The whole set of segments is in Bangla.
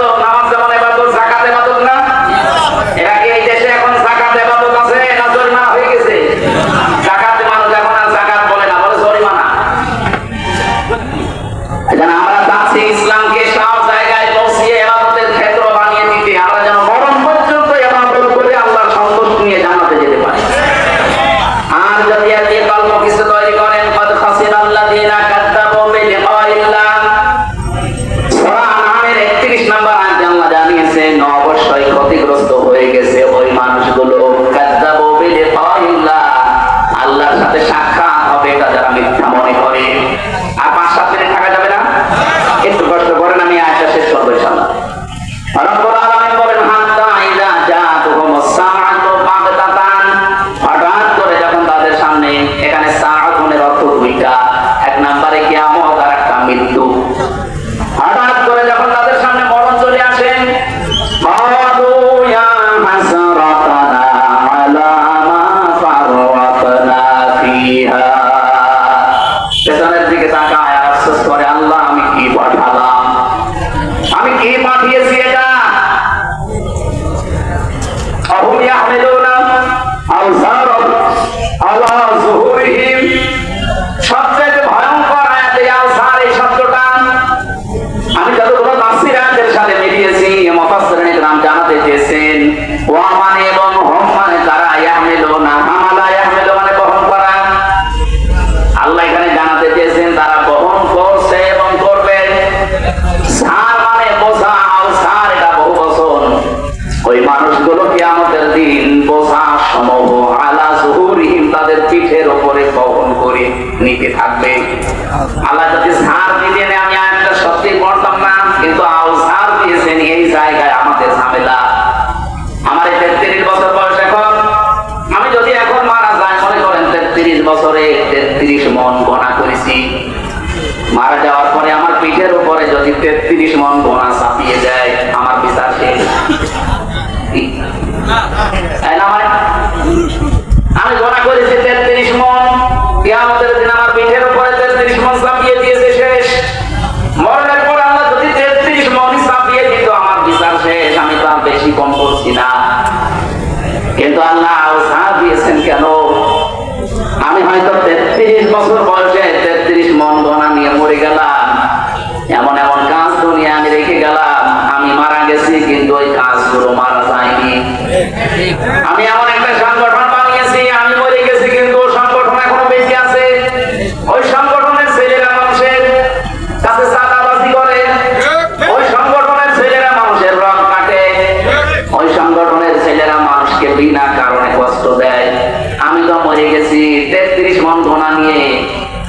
todo, ¿no? নিতে থাকবে। আল্লাহ যদি সার দিতেন আমি আয়াতটা সত্যি পড়তাম না, কিন্তু আও সার দিয়েছেন এই জায়গায় আমাদের ঝামেলা। আমার এই তেত্রিশ বছর বয়স এখন। আমি যদি এখন মারা যাই, মনে করেন তেত্রিশ বছরে তেত্রিশ মন গণা করেছি। মারা যাওয়ার পরে আমার পিঠের উপরে যদি তেত্রিশ মন গণা চাপিয়ে যায়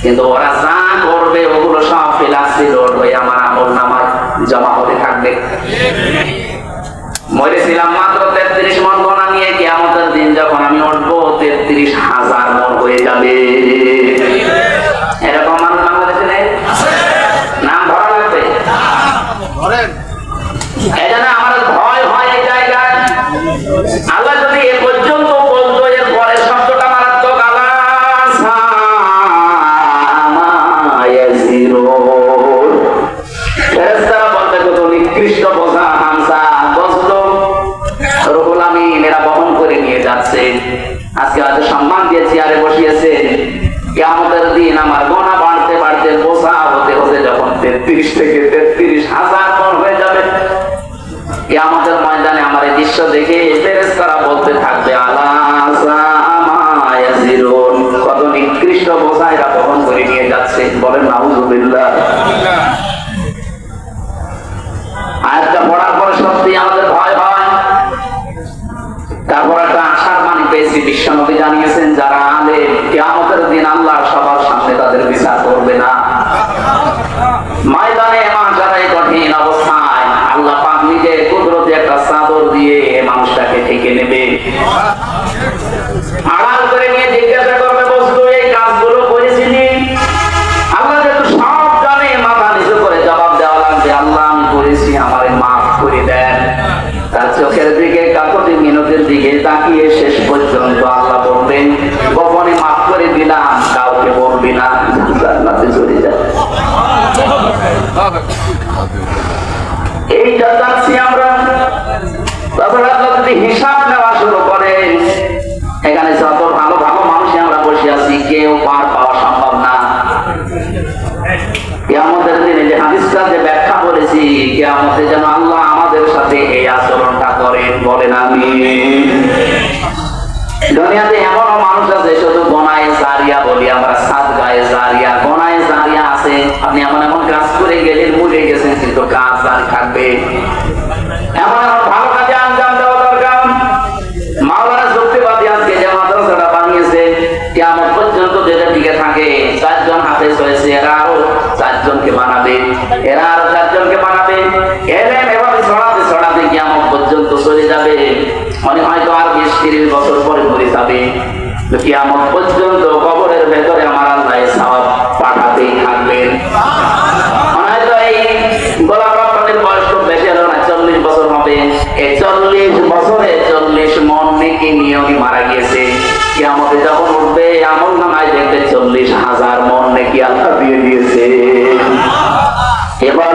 কিন্তু ওরা যা করবে, ওগুলো সব ফিলাসি লোড হয়ে আমার আমল নামায় জমা হতে থাকবে। মরেছিলাম মাত্র তেত্রিশ মন গোনা নিয়ে কি আমাদের দিন যখন আমি উঠবো, তেত্রিশ হাজার মন হয়ে যাবে। দিন আমার গোনা বাড়তে বাড়তে বোঝা হতে হতে যখন তেত্রিশ থেকে তেত্রিশ হাজার পর হয়ে যাবে। আমাদের ময়দানে আমার এই দৃশ্য দেখে তারা বলতে থাকবে, আলা কত নিকৃষ্ট বোঝা এরা বহন করে নিয়ে যাচ্ছে। বলেন, নাউজুবিল্লাহ। বিশ্বনবী জানিয়েছেন, যারা আলে কেয়ামতের দিন আল্লাহ সবার সামনে তাদের বিচার করবে না। ময়দানে যারা এই কঠিন অবস্থায় আল্লাহ পাক নিজে কুদরতি একটা চাদর দিয়ে মানুষটাকে ঢেকে নেবে। আড়াল করে নিয়ে জিজ্ঞাসা করবে বস্তু এই কাজগুলো করেছিলি আল্লাহ যেহেতু সব জানে, মাথা নিচু করে জবাব দেওয়া লাগবে, আল্লাহ আমি করেছি, আমারে মাফ করে দেন। তার চোখের দিকে, কাকতি মিনতির দিকে তাকিয়ে শেষ পর্যন্ত এইটা চাচ্ছি আমরা তারপরে আল্লাহ যদি হিসাব নেওয়া শুরু করে, এখানে যত ভালো ভালো মানুষ আমরা বসে আছি, কেউ পার পাওয়া সম্ভব না। কেয়ামতের দিনে যে হাদিসটা যে ব্যাখ্যা করেছি কেয়ামতে যেন আল্লাহ আমাদের সাথে এই আচরণটা করেন, বলেন আমি দুনিয়াতে এমনও মানুষ আছে, শুধু গনায় জারিয়া বলি আমরা সাত গায়ে জারিয়া, গনায় জারিয়া আছে। আপনি এমন নিষিদ্ধ কাজ জারি থাকবে। এমন ভালো কাজে আঞ্জাম দেওয়া দরকার। মাওলানা যুক্তিবাদী আজকে যে মাদ্রাসাটা বানিয়েছে কেমন পর্যন্ত যেটা টিকে থাকে, চারজন হাতে হয়েছে এরা আরও চারজনকে বানাবে, এরা আরও চারজনকে বানাবে। এলেন এভাবে ছড়াতে ছড়াতে কেমন পর্যন্ত চলে যাবে। মানে হয়তো আর বিশ তিরিশ বছর পরে মরে যাবে। কেমন পর্যন্ত কবরের ভেতরে আমার আল্লাহ সাহাব নবী মারা গিয়েছে। কিয়ামতে যখন উঠবে, এমন নামায় দেখতে চল্লিশ হাজার মন নাকি আল্লাহ দিয়ে দিয়েছে। এবার